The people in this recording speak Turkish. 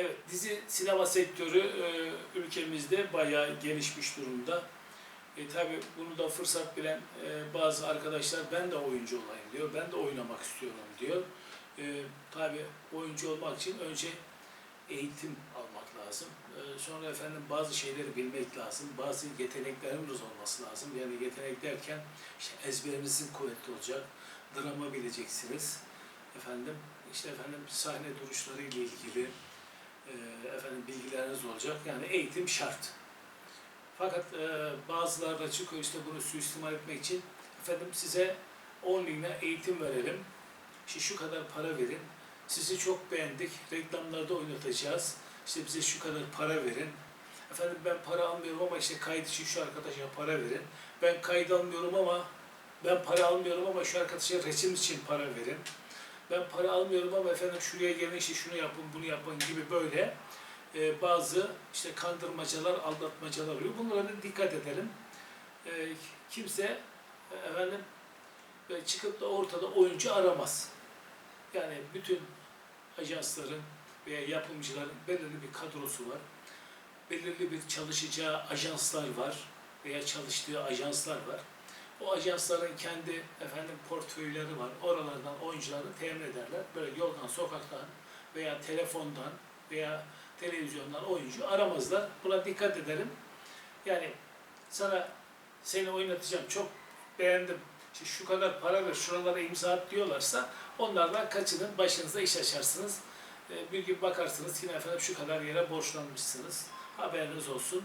Evet, dizi sinema sektörü e, ülkemizde bayağı gelişmiş durumda. E, tabii bunu da fırsat bilen e, bazı arkadaşlar ben de oyuncu olayım diyor, ben de oynamak istiyorum diyor. E, tabii oyuncu olmak için önce eğitim almak lazım. E, sonra efendim bazı şeyleri bilmek lazım, bazı yeteneklerimiz olması lazım. Yani yetenek derken işte ezberinizin kuvvetli olacak, drama bileceksiniz. Efendim, işte efendim sahne duruşları ile ilgili olacak. Yani eğitim şart. Fakat e, bazıları da çıkıyor işte bunu suistimal etmek için efendim size 10 lira eğitim verelim. İşte şu kadar para verin. Sizi çok beğendik. Reklamlarda oynatacağız. İşte bize şu kadar para verin. Efendim ben para almıyorum ama işte kayıt için şu arkadaşa para verin. Ben kayıt almıyorum ama ben para almıyorum ama şu arkadaşa resim için para verin. Ben para almıyorum ama efendim şuraya gelin işte şunu yapın bunu yapın gibi böyle e, bazı işte kandırmacalar, aldatmacalar oluyor. Bunlara da dikkat edelim. E, kimse e, efendim böyle çıkıp da ortada oyuncu aramaz. Yani bütün ajansların veya yapımcıların belirli bir kadrosu var. Belirli bir çalışacağı ajanslar var veya çalıştığı ajanslar var. O ajansların kendi efendim portföyleri var. Oralardan oyuncuları temin ederler. Böyle yoldan, sokaktan veya telefondan veya televizyondan oyuncu aramazlar. Buna dikkat edelim. Yani sana seni oynatacağım, çok beğendim, işte şu kadar para ver, şuralara imza at diyorlarsa onlardan kaçının başınıza iş açarsınız. Ee, Bir gün bakarsınız yine efendim şu kadar yere borçlanmışsınız. Haberiniz olsun.